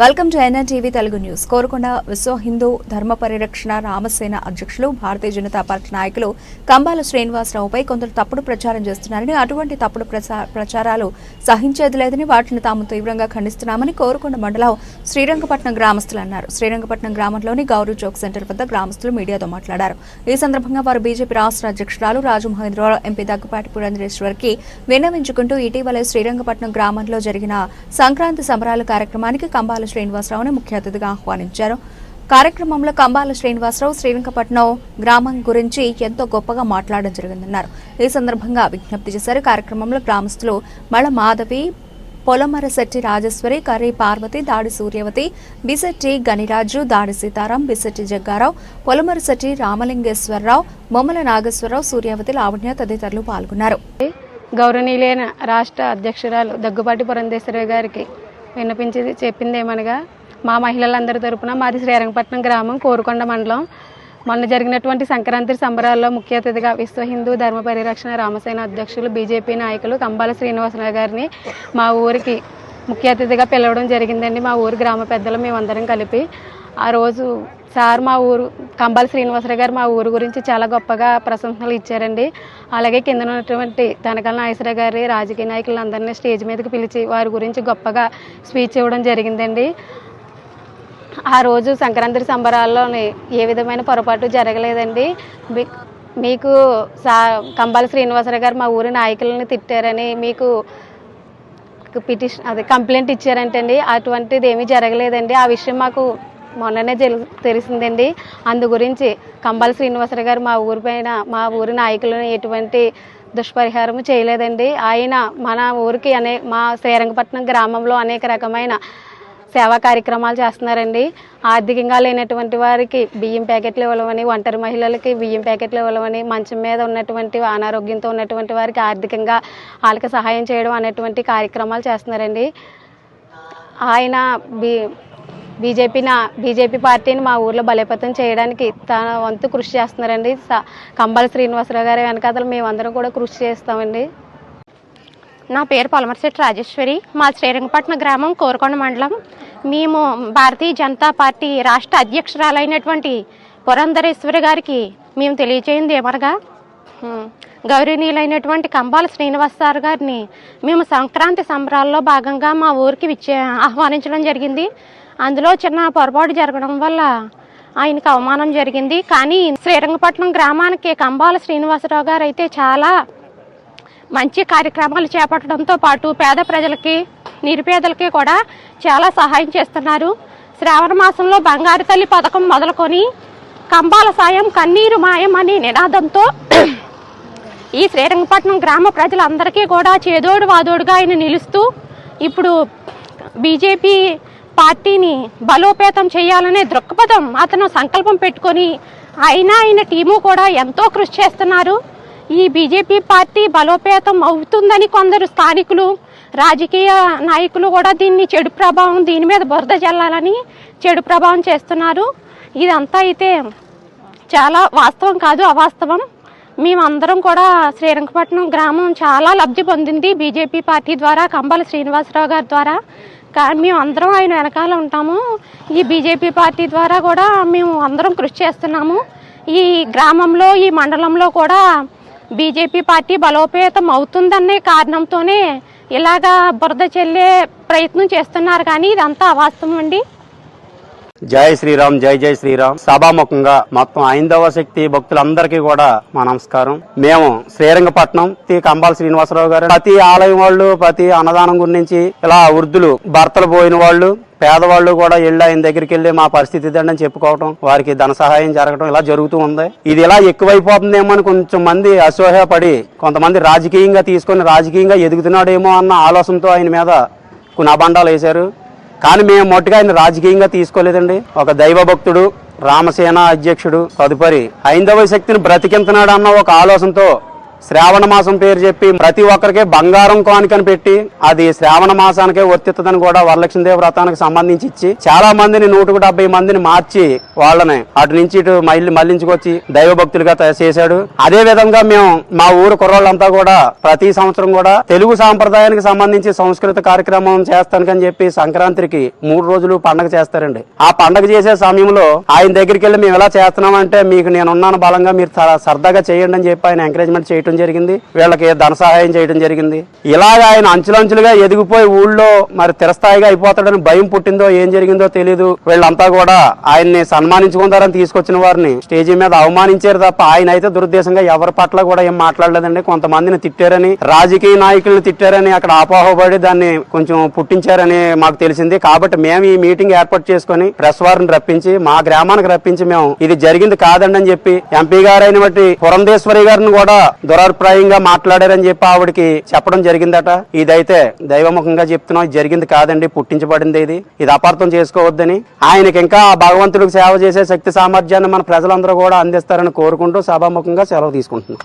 Welcome to NNTV Telugu news. Korukonda విశ్వ హిందూ ధర్మ పరిరక్షణ రామసేన అధ్యక్షులు భారతీయ జనతా పార్టీ నాయకులు కంబాల శ్రీనివాసరావుపై కొందరు తప్పుడు ప్రచారం చేస్తున్నారని అటువంటి తప్పుడు ప్రచారాలు సహించేది లేదని వాటిని తాము తీవ్రంగా ఖండిస్తున్నామని కోరుకొండ మండలం శ్రీరంగపట్నం గ్రామస్తులు అన్నారు. శ్రీరంగపట్నం గ్రామంలోని గౌరవ్ చౌక్ సెంటర్ వద్ద గ్రామస్తులు మీడియాతో మాట్లాడారు. ఈ సందర్భంగా వారు బీజేపీ రాష్ట్ర అధ్యక్షురాలు రాజమహేంద్రరావు ఎంపీ దగ్గుపాటి పురంధరేశ్వర్కి విన్నవించుకుంటూ ఇటీవలే శ్రీరంగపట్నం గ్రామంలో జరిగిన సంక్రాంతి సంబరాల కార్యక్రమానికి కంబాల శ్రీనివాసరావును ముఖ్య అతిథిగా ఆహ్వానించారు. కార్యక్రమంలో కంబాల శ్రీనివాసరావు శ్రీరంగపట్నం గ్రామం గురించి ఎంతో గొప్పగా మాట్లాడడం జరిగిందన్నారు. ఈ సందర్భంగా విజ్ఞప్తి చేశారు. కార్యక్రమంలో గ్రామస్తులు మళ మాధవి పొలమరశెట్టి రాజేశ్వరి కర్రీ పార్వతి దాడి సూర్యవతి బిసెట్టి గణిరాజు దాడి సీతారాం బిసెట్టి జగ్గారావు పొలమరశెట్టి రామలింగేశ్వరరావు బొమ్మల నాగేశ్వరరావు సూర్యవతి లావణ్య తదితరులు పాల్గొన్నారు. గౌరవనీయులైన రాష్ట్ర అధ్యక్షురాలు దగ్గుబాటి పురంధేశ్వరి గారికి విన్నపించి చెప్పింది ఏమనగా మా మహిళలందరి తరపున మాది శ్రీరంగపట్నం గ్రామం కోరుకొండ మండలం. మొన్న జరిగినటువంటి సంక్రాంతి సంబరాల్లో ముఖ్య అతిథిగా విశ్వ హిందూ ధర్మ పరిరక్షణ రామసేన అధ్యక్షులు బీజేపీ నాయకులు కంబాల శ్రీనివాసరావు గారిని మా ఊరికి ముఖ్య అతిథిగా పిలవడం జరిగిందండి. మా ఊరు గ్రామ పెద్దలు మేమందరం కలిపి ఆ రోజు సార్ మా ఊరు కంబాలి శ్రీనివాసరావు గారు మా ఊరు గురించి చాలా గొప్పగా ప్రశంసలు ఇచ్చారండి. అలాగే కింద ఉన్నటువంటి తనకల నాగేశ్వరరావు గారి రాజకీయ నాయకులందరినీ స్టేజ్ మీదకి పిలిచి వారి గురించి గొప్పగా స్పీచ్ ఇవ్వడం జరిగిందండి. ఆ రోజు సంక్రాంతి సంబరాల్లోని ఏ విధమైన పొరపాటు జరగలేదండి. మీ- మీకు సా కంబాలి శ్రీనివాసరావు గారు మా ఊరి నాయకులను తిట్టారని మీకు పిటిషన్ అదే కంప్లైంట్ ఇచ్చారంటండి. అటువంటిది ఏమీ జరగలేదండి. ఆ విషయం మాకు మొన్ననే తెలి తెలిసిందండి. అందు గురించి కంబాల శ్రీనివాసరావు గారు మా ఊరి పైన మా ఊరి నాయకులను ఎటువంటి దుష్పరిహారం చేయలేదండి. ఆయన మన ఊరికి అనే మా శ్రీరంగపట్నం గ్రామంలో అనేక రకమైన సేవా కార్యక్రమాలు చేస్తున్నారండి. ఆర్థికంగా లేనటువంటి వారికి బియ్యం ప్యాకెట్లు ఇవ్వమని ఒంటరి మహిళలకి బియ్యం ప్యాకెట్లు ఇవ్వమని మంచం మీద ఉన్నటువంటి అనారోగ్యంతో ఉన్నటువంటి వారికి ఆర్థికంగా వాళ్ళకి సహాయం చేయడం అనేటువంటి కార్యక్రమాలు చేస్తున్నారండి. ఆయన బి బీజేపీని బీజేపీ పార్టీని మా ఊర్లో బలోపేతం చేయడానికి తన వంతు కృషి చేస్తున్నారండి. స- కంబాల శ్రీనివాసరావు గారి వెనకాతలు మేమందరం కూడా కృషి చేస్తామండి. నా పేరు పొలమరిశెట్టి రాజేశ్వరి. మా శ్రీరంగపట్నం గ్రామం కోరకొండ మండలం. మేము భారతీయ జనతా పార్టీ రాష్ట్ర అధ్యక్షురాలైనటువంటి పురంధరేశ్వరి గారికి మేము తెలియజేయింది ఏమనగా. గౌరవనీయులైనటువంటి కంబాల శ్రీనివాస్ గారిని మేము సంక్రాంతి సంబరాల్లో భాగంగా మా ఊరికి విచ్చే ఆహ్వానించడం జరిగింది. అందులో చిన్న పొరపాటు జరగడం వల్ల ఆయనకు అవమానం జరిగింది. కానీ శ్రీరంగపట్నం గ్రామానికి కంబాల శ్రీనివాసరావు గారు అయితే చాలా మంచి కార్యక్రమాలు చేపట్టడంతో పాటు పేద ప్రజలకి నిరుపేదలకి కూడా చాలా సహాయం చేస్తున్నారు. శ్రావణ మాసంలో బంగారు తల్లి పథకం మొదలుకొని కంబాల సాయం కన్నీరు మాయం అనే నినాదంతో ఈ శ్రీరంగపట్నం గ్రామ ప్రజలందరికీ కూడా చేదోడు వాదోడుగా ఆయన నిలుస్తూ ఇప్పుడు బీజేపీ పార్టీని బలోపేతం చేయాలనే దృక్పథం అతను సంకల్పం పెట్టుకొని ఆయన ఆయన టీము కూడా ఎంతో కృషి చేస్తున్నారు. ఈ బీజేపీ పార్టీ బలోపేతం అవుతుందని కొందరు స్థానికులు రాజకీయ నాయకులు కూడా దీన్ని చెడు ప్రభావం దీని మీద బురద జల్లాలని చెడు ప్రభావం చేస్తున్నారు. ఇదంతా అయితే చాలా వాస్తవం కాదు అవాస్తవం. మేమందరం కూడా శ్రీరంగపట్నం గ్రామం చాలా లబ్ధి పొందింది బీజేపీ పార్టీ ద్వారా కంబాల శ్రీనివాసరావు గారి ద్వారా. మేము అందరం ఆయన వెనకాల ఉంటాము. ఈ బీజేపీ పార్టీ ద్వారా కూడా మేము అందరం కృషి చేస్తున్నాము. ఈ గ్రామంలో ఈ మండలంలో కూడా బీజేపీ పార్టీ బలోపేతం అవుతుందనే కారణంతోనే ఇలాగా బురద చెల్లే ప్రయత్నం చేస్తున్నారు. కానీ ఇదంతా అవాస్తవం అండి. జై శ్రీరామ్ జై జై శ్రీరామ్. సభాముఖంగా మొత్తం ఐందవ శక్తి భక్తులందరికీ కూడా మా నమస్కారం. మేము శ్రీరంగపట్నం తి కంబాల శ్రీనివాసరావు గారు. ప్రతి ఆలయం వాళ్ళు ప్రతి అన్నదానం గురించి ఇలా వృద్ధులు భర్తలు పోయిన వాళ్ళు పేదవాళ్ళు కూడా వెళ్ళి ఆయన దగ్గరికి వెళ్ళి మా పరిస్థితి ఇదండి అని చెప్పుకోవటం వారికి ధన సహాయం జరగడం ఇలా జరుగుతూ ఉంది. ఇది ఇలా ఎక్కువైపోతుందేమో అని కొంచెం మంది అసూయపడి కొంతమంది రాజకీయంగా తీసుకొని రాజకీయంగా ఎదుగుతున్నాడేమో అన్న ఆలోచనతో ఆయన మీద కొన్ని అబండాలు వేశారు. కానీ మేము మొట్టుగా ఆయన రాజకీయంగా తీసుకోలేదండి. ఒక దైవ భక్తుడు రామసేన అధ్యక్షుడు తదుపరి హైందవ శక్తిని బ్రతికింతున్నాడు అన్న ఒక ఆలోచనతో శ్రావణ మాసం పేరు చెప్పి ప్రతి ఒక్కరికి బంగారం కానుకని పెట్టి అది శ్రావణ మాసానికే వర్తిస్తుందని కూడా వరలక్ష్మీదేవి వ్రతానికి సంబంధించి ఇచ్చి చాలా మందిని నూటకు డెబ్బై మందిని మార్చి వాళ్ళని అటు నుంచి ఇటు మళ్ళీ మళ్ళించుకొచ్చి దైవ భక్తులుగా తయారు చేశాడు. అదే విధంగా మేము మా ఊరు కుర్రోళ్ళంతా కూడా ప్రతి సంవత్సరం కూడా తెలుగు సాంప్రదాయానికి సంబంధించి సంస్కృత కార్యక్రమం చేస్తానికని చెప్పి సంక్రాంతికి మూడు రోజులు పండగ చేస్తారండి. ఆ పండగ చేసే సమయంలో ఆయన దగ్గరికి వెళ్ళి మేము ఎలా చేస్తున్నామంటే మీకు నేను ఉన్నాను బలంగా మీరు సరదాగా చేయండి అని చెప్పి ఆయన ఎంకరేజ్మెంట్ చేయడం జరిగింది. వీళ్ళకి ధన సహాయం చేయడం జరిగింది. ఇలాగ ఆయన అంచులంచులుగా ఎదిగిపోయి ఊళ్ళో మరి తిరస్థాయిగా అయిపోతాడని భయం పుట్టిందో ఏం జరిగిందో తెలియదు వీళ్ళంతా కూడా ఆయన్ని సన్మానించుకుంటారని తీసుకొచ్చిన వారిని స్టేజీ మీద అవమానించారు తప్ప ఆయన అయితే దురుద్దేశంగా ఎవరి పట్ల కూడా ఏం మాట్లాడలేదండి. కొంతమందిని తిట్టారని రాజకీయ నాయకులను తిట్టారని అక్కడ అపోహపడి దాన్ని కొంచెం పుట్టించారని మాకు తెలిసింది. కాబట్టి మేము ఈ మీటింగ్ ఏర్పాటు చేసుకొని ప్రెస్ వారిని రప్పించి మా గ్రామానికి రప్పించి మేము ఇది జరిగింది కాదండి అని చెప్పి ఎంపీ గారైన బట్టి పురంధేశ్వరి గారిని కూడా దురభిప్రాయంగా మాట్లాడారని చెప్పి ఆవిడకి చెప్పడం జరిగిందట. ఇదైతే దైవముఖంగా చెప్తున్నాం. జరిగింది కాదండి. పుట్టించబడింది ఇది. ఇది అపార్థం చేసుకోవద్దని. ఆయనకి ఇంకా ఆ భగవంతుడికి సేవ చేసే శక్తి సామర్థ్యాన్ని మన ప్రజలందరూ కూడా అందిస్తారని కోరుకుంటూ సభాముఖంగా సెలవు తీసుకుంటున్నాం.